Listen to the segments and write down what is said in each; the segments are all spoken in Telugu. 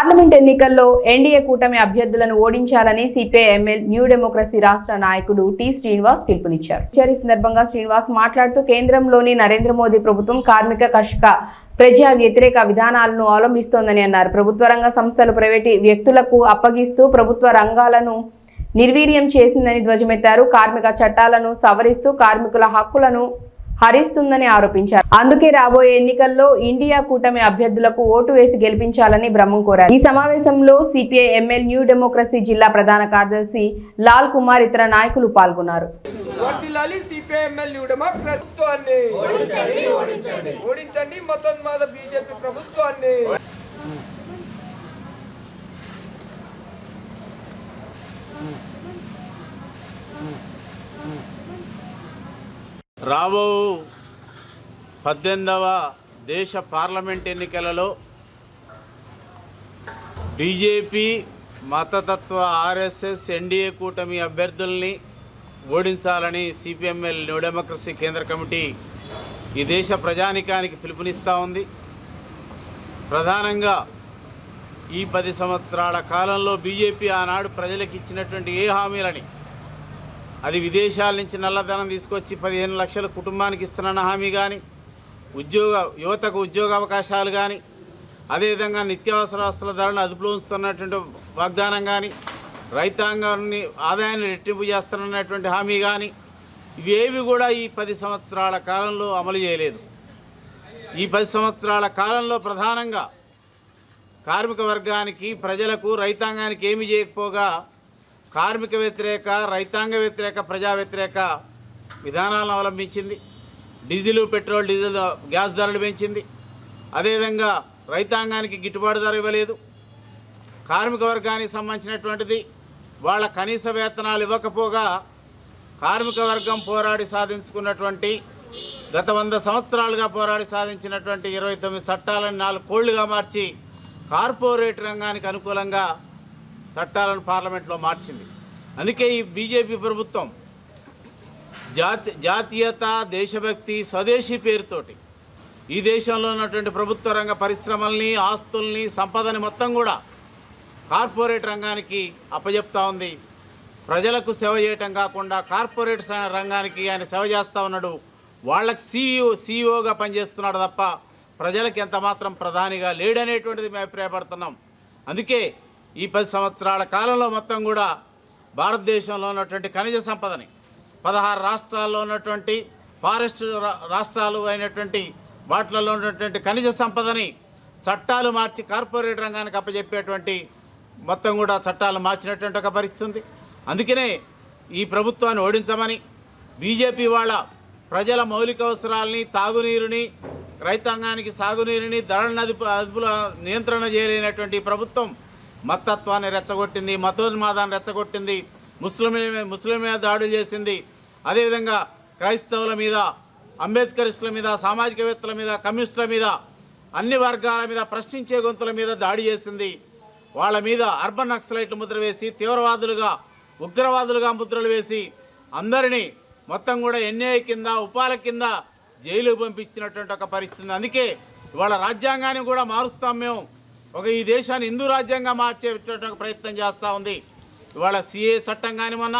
పార్లమెంట్ ఎన్నికల్లో ఎన్డీఏ కూటమి అభ్యర్థులను ఓడించాలని సిపిఐఎంఎల్ న్యూ డెమోక్రసీ రాష్ట్ర నాయకుడు టి శ్రీనివాస్ పిలుపునిచ్చారు. ఈ సందర్భంగా శ్రీనివాస్ మాట్లాడుతూ కేంద్రంలోని నరేంద్ర మోదీ ప్రభుత్వం కార్మిక కర్షక ప్రజా వ్యతిరేక విధానాలను అవలంబిస్తోందని అన్నారు. ప్రభుత్వ రంగ సంస్థలు ప్రైవేటు వ్యక్తులకు అప్పగిస్తూ ప్రభుత్వ రంగాలను నిర్వీర్యం చేసిందని ధ్వజమెత్తారు. కార్మిక చట్టాలను సవరిస్తూ కార్మికుల హక్కులను హరిస్తుందని ఆరోపించారు. అందుకే రాబోయే ఎన్నికల్లో ఇండియా కూటమి అభ్యర్థులకు ఓటు వేసి గెలిపించాలని బ్రహ్మం కోరారు. ఈ సమావేశంలో సిపిఐ ఎంఎల్ న్యూ డెమోక్రసీ జిల్లా ప్రధాన కార్యదర్శి లాల్ కుమార్ ఇతర నాయకులు పాల్గొన్నారు. వర్ధిల్లాలి సిపిఐఎంఎల్ న్యూ ఓడించండి మతోన్మాద బీజేపీ ప్రభుత్వాన్ని. రాబో పద్దెనిమిదవ దేశ పార్లమెంట్ ఎన్నికలలో బీజేపీ మతతత్వ ఆర్ఎస్ఎస్ ఎన్డీఏ కూటమి అభ్యర్థుల్ని ఓడించాలని సిపిఎంఎల్ న్యూ డెమోక్రసీ కేంద్ర కమిటీ ఈ దేశ ప్రజానికానికి పిలుపునిస్తూ ఉంది. ప్రధానంగా ఈ పది సంవత్సరాల కాలంలో బీజేపీ ఆనాడు ప్రజలకు ఇచ్చినటువంటి ఏ హామీలని అది విదేశాల నుంచి నల్లధనం తీసుకొచ్చి పదిహేను లక్షల కుటుంబానికి ఇస్తున్న హామీ కానీ ఉద్యోగ యువతకు ఉద్యోగ అవకాశాలు కానీ అదేవిధంగా నిత్యావసర వస్తువుల ధరను అదుపులో ఉంచుతున్నటువంటి వాగ్దానం కానీ రైతాంగాన్ని ఆదాయాన్ని రెట్టింపు చేస్తున్నటువంటి హామీ కానీ ఇవేవి కూడా ఈ పది సంవత్సరాల కాలంలో అమలు చేయలేదు. ఈ పది సంవత్సరాల కాలంలో ప్రధానంగా కార్మిక వర్గానికి ప్రజలకు రైతాంగానికి ఏమి చేయకపోగా కార్మిక వ్యతిరేక రైతాంగ వ్యతిరేక ప్రజా వ్యతిరేక విధానాలను అవలంబించింది. డీజిల్ పెట్రోల్ డీజిల్ గ్యాస్ ధరలు పెంచింది. అదేవిధంగా రైతాంగానికి గిట్టుబాటు ధర ఇవ్వలేదు. కార్మిక వర్గానికి సంబంధించినటువంటిది వాళ్ళ కనీస వేతనాలు ఇవ్వకపోగా కార్మిక వర్గం పోరాడి సాధించుకున్నటువంటి గత వంద సంవత్సరాలుగా పోరాడి సాధించినటువంటి ఇరవై తొమ్మిది చట్టాలను నాలుగు కోళ్ళుగా మార్చి కార్పొరేట్ రంగానికి అనుకూలంగా చట్టాలను పార్లమెంట్లో మార్చింది. అందుకే ఈ బీజేపీ ప్రభుత్వం జాతి జాతీయత దేశభక్తి స్వదేశీ పేరుతోటి ఈ దేశంలో ఉన్నటువంటి ప్రభుత్వ రంగ పరిశ్రమల్ని ఆస్తుల్ని సంపదని మొత్తం కూడా కార్పొరేట్ రంగానికి అప్పజెప్తా ఉంది. ప్రజలకు సేవ చేయటం కాకుండా కార్పొరేట్ రంగానికి ఆయన సేవ చేస్తూ ఉన్నాడు. వాళ్ళకి సీఈఓ సీఈఓగా పనిచేస్తున్నాడు తప్ప ప్రజలకు ఎంత మాత్రం ప్రధానిగా లేడనేటువంటిది మేము అభిప్రాయపడుతున్నాం. అందుకే ఈ పది సంవత్సరాల కాలంలో మొత్తం కూడా భారతదేశంలో ఉన్నటువంటి ఖనిజ సంపదని పదహారు రాష్ట్రాల్లో ఉన్నటువంటి ఫారెస్ట్ రాష్ట్రాలు అయినటువంటి వాటిలలో ఉన్నటువంటి ఖనిజ సంపదని చట్టాలు మార్చి కార్పొరేట్ రంగానికి అప్పచెప్పేటువంటి మొత్తం కూడా చట్టాలు మార్చినటువంటి ఒక పరిస్థితి ఉంది. అందుకనే ఈ ప్రభుత్వాన్ని ఓడించమని బీజేపీ వాళ్ళ ప్రజల మౌలిక అవసరాలని తాగునీరుని రైతాంగానికి సాగునీరుని ధరలను అదుపు అదుపులో నియంత్రణ చేయలేనటువంటి ప్రభుత్వం మతత్వాన్ని రెచ్చగొట్టింది మతోన్మాదాన్ని రెచ్చగొట్టింది ముస్లింల ముస్లిం మీద దాడులు చేసింది. అదేవిధంగా క్రైస్తవుల మీద అంబేద్కరిస్టుల మీద సామాజికవేత్తల మీద కమ్యూనిస్టుల మీద అన్ని వర్గాల మీద ప్రశ్నించే గొంతుల మీద దాడి చేసింది. వాళ్ళ మీద అర్బన్ నక్సలైట్లు ముద్ర వేసి తీవ్రవాదులుగా ఉగ్రవాదులుగా ముద్రలు వేసి అందరినీ మొత్తం కూడా ఎన్ఏ కింద ఉపాల కింద జైలు పంపించినటువంటి ఒక పరిస్థితి ఉంది. అందుకే ఇవాళ రాజ్యాంగాన్ని కూడా మారుస్తాం మేము. ఒక ఈ దేశాన్ని హిందూ రాజ్యంగా మార్చేటువంటి ప్రయత్నం చేస్తూ ఉంది. ఇవాళ సిఏ చట్టం కానీ మొన్న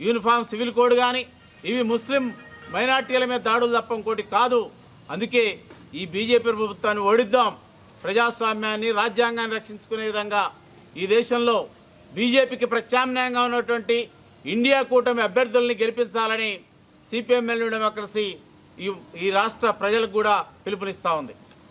యూనిఫామ్ సివిల్ కోడ్ కానీ ఇవి ముస్లిం మైనార్టీల మీద దాడులు తప్ప ఇంకోటి కాదు. అందుకే ఈ బీజేపీ ప్రభుత్వాన్ని ఓడిద్దాం. ప్రజాస్వామ్యాన్ని రాజ్యాంగాన్ని రక్షించుకునే విధంగా ఈ దేశంలో బీజేపీకి ప్రత్యామ్నాయంగా ఉన్నటువంటి ఇండియా కూటమి అభ్యర్థుల్ని గెలిపించాలని సిపిఎంఎల్ డెమోక్రసీ ఈ ఈ రాష్ట్ర ప్రజలకు కూడా పిలుపునిస్తూ ఉంది.